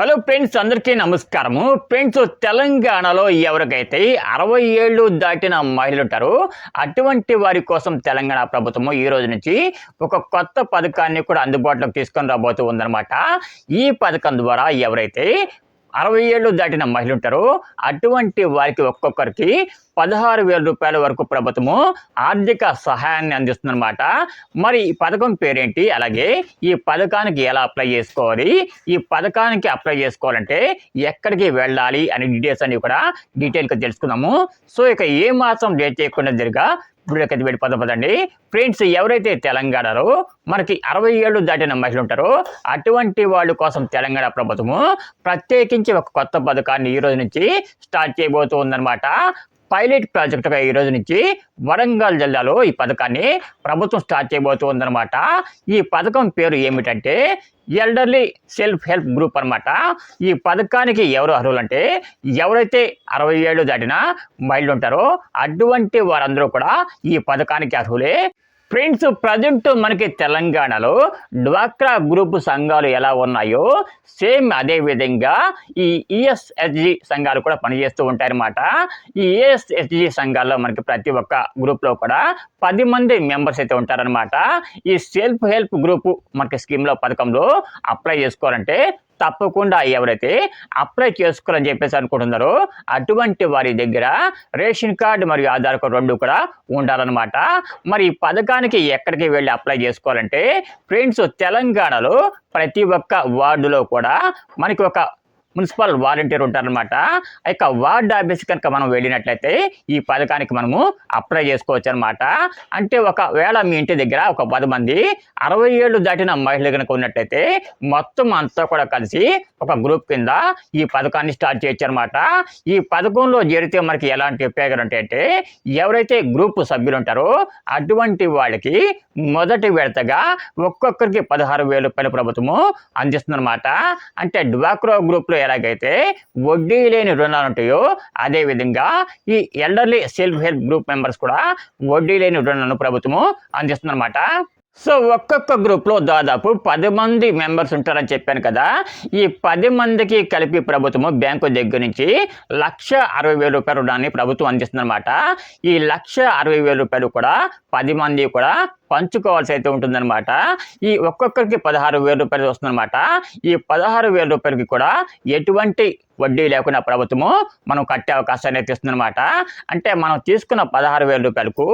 Hello friends అందరికీ నమస్కారము. Friends తెలంగాణలో ఎవరికైతే అరవై ఏళ్ళు దాటిన మహిళలు ఉంటారో అటువంటి వారి కోసం తెలంగాణ ప్రభుత్వము ఈ రోజు నుంచి ఒక కొత్త పథకాన్ని కూడా అందుబాటులోకి తీసుకొని రాబోతూ ఉందన్నమాట. ఈ పథకం ద్వారా ఎవరైతే అరవై ఏళ్ళు దాటిన మహిళలు ఉంటారో అటువంటి వారికి ఒక్కొక్కరికి పదహారు వేల రూపాయల వరకు ప్రభుత్వము ఆర్థిక సహాయాన్ని అందిస్తుందన్నమాట. మరి ఈ పథకం పేరేంటి? అలాగే ఈ పథకానికి ఎలా అప్లై చేసుకోవాలి? ఈ పథకానికి అప్లై చేసుకోవాలంటే ఎక్కడికి వెళ్ళాలి అనే డీటెయిల్స్ అన్ని కూడా డీటెయిల్గా తెలుసుకుందాము. సో ఇక ఏ మాసం డేట్ చేయకుండా జరిగా ఇప్పుడు అయితే వెళ్ళిపోతాం పదండి ఫ్రెండ్స్ ఎవరైతే తెలంగాణలో మనకి అరవై ఏళ్ళు దాటిన మహిళలు ఉంటారో అటువంటి వాళ్ళ కోసం తెలంగాణ ప్రభుత్వము ప్రత్యేకించి ఒక కొత్త పథకాన్ని ఈ రోజు నుంచి స్టార్ట్ చేయబోతూ ఉందన్నమాట. పైలట్ ప్రాజెక్టుగా ఈ రోజు నుంచి వరంగల్ జిల్లాలో ఈ పథకాన్ని ప్రభుత్వం స్టార్ట్ చేయబోతూ ఉందన్నమాట ఈ పథకం పేరు ఏమిటంటే ఎల్డర్లీ సెల్ఫ్ హెల్ప్ గ్రూప్ అన్నమాట. ఈ పథకానికి ఎవరు అర్హులు అంటే ఎవరైతే అరవై ఏళ్ళు దాటిన మహిళలు ఉంటారో అటువంటి వారందరూ కూడా ఈ పథకానికి అర్హులే. ఫ్రెండ్స్ ప్రజెంట్ మనకి తెలంగాణలో డ్వాక్రా గ్రూప్ సంఘాలు ఎలా ఉన్నాయో సేమ్ అదే విధంగా ఈ ఈఎస్ఎస్జి సంఘాలు కూడా పనిచేస్తూ ఉంటాయన్నమాట. ఈ ఈఎస్ఎస్జి సంఘాల్లో మనకి ప్రతి ఒక్క గ్రూప్లో కూడా పది మంది మెంబర్స్ అయితే ఉంటారనమాట ఈ సెల్ఫ్ హెల్ప్ గ్రూప్ మనకి స్కీమ్లో పథకంలో అప్లై చేసుకోవాలంటే తప్పకుండా ఎవరైతే అప్లై చేసుకోవాలని చెప్పేసి అనుకుంటున్నారో అటువంటి వారి దగ్గర రేషన్ కార్డు మరియు ఆధార్ కార్డు రెండు కూడా ఉండాలన్నమాట. మరి ఈ పథకానికి ఎక్కడికి వెళ్ళి అప్లై చేసుకోవాలంటే ఫ్రెండ్స్ తెలంగాణలో ప్రతి ఒక్క వార్డులో కూడా మనకి ఒక మున్సిపల్ వాలంటీర్ ఉంటారనమాట ఆ యొక్క వార్డ్ ఆఫీస్ కనుక మనం వెళ్ళినట్లయితే ఈ పథకానికి మనము అప్లై చేసుకోవచ్చు అనమాట అంటే ఒకవేళ మీ ఇంటి దగ్గర ఒక పది మంది అరవై ఏళ్ళు దాటిన మహిళలు కనుక ఉన్నట్లయితే మొత్తం అంతా కూడా కలిసి ఒక గ్రూప్ కింద ఈ పథకాన్ని స్టార్ట్ చేయొచ్చు అనమాట ఈ పథకంలో చేరితే మనకి ఎలాంటి ఉపయోగాలు ఉంటాయంటే ఎవరైతే గ్రూప్ సభ్యులు ఉంటారో అటువంటి వాళ్ళకి మొదటి విడతగా ఒక్కొక్కరికి పదహారు వేల రూపాయల ప్రభుత్వము అందిస్తుందన్నమాట. అంటే డ్వాక్రో గ్రూప్లో ఎలాగైతే వడ్డీ లేని రుణాలు ఉంటాయో అదే విధంగా ఈ elderly self help group members కూడా వడ్డీ లేని రుణాలను ప్రభుత్వము అందిస్తుందన్నమాట. సో ఒక్కొక్క గ్రూప్లో దాదాపు పది మంది మెంబర్స్ ఉంటారని చెప్పాను కదా. ఈ పది మందికి కలిపి ప్రభుత్వము బ్యాంకు దగ్గర నుంచి లక్ష అరవై వేల రూపాయల రుణాన్ని ప్రభుత్వం అందిస్తుందన్నమాట. ఈ లక్ష అరవై వేల రూపాయలు కూడా పది మంది కూడా పంచుకోవాల్సి అయితే ఉంటుందన్నమాట. ఈ ఒక్కొక్కరికి పదహారు వేల రూపాయలు వస్తుందన్నమాట. ఈ పదహారు వేల రూపాయలకి కూడా ఎటువంటి వడ్డీ లేకుండా ప్రభుత్వము మనం కట్టే అవకాశాన్ని అయితే ఇస్తుందన్నమాట. అంటే మనం తీసుకున్న పదహారు వేల రూపాయలకు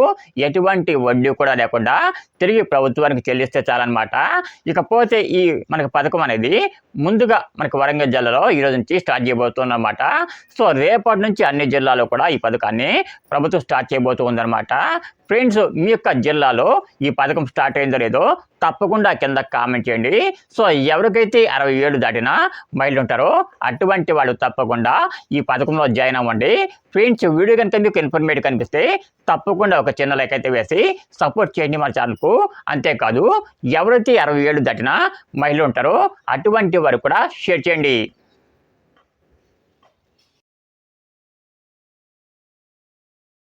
ఎటువంటి వడ్డీ కూడా లేకుండా తిరిగి ప్రభుత్వానికి చెల్లిస్తే చాలన్నమాట. ఇకపోతే ఈ మనకి పథకం అనేది ముందుగా మనకి వరంగల్ జిల్లాలో ఈ రోజు నుంచి స్టార్ట్ చేయబోతుందన్నమాట సో రేపటి నుంచి అన్ని జిల్లాలో కూడా ఈ పథకాన్ని ప్రభుత్వం స్టార్ట్ చేయబోతూ ఉందన్నమాట. ఫ్రెండ్స్ మీ యొక్క జిల్లాలో ఈ పథకం స్టార్ట్ అయిందో లేదో తప్పకుండా కింద కామెంట్ చేయండి. సో ఎవరికైతే అరవై ఏళ్ళు దాటిన మహిళలు ఉంటారో అటువంటి వాళ్ళు తప్పకుండా ఈ పథకంలో జాయిన్ అవ్వండి. ఫ్రెండ్స్ వీడియో కనుక మీకు ఇన్ఫర్మేటివ్ కనిపిస్తే తప్పకుండా ఒక చిన్న లైక్ అయితే వేసి సపోర్ట్ చేయండి మన ఛానల్కు అంతేకాదు ఎవరైతే అరవై ఏళ్ళు దాటిన మహిళలు ఉంటారో అటువంటి వారు కూడా షేర్ చేయండి.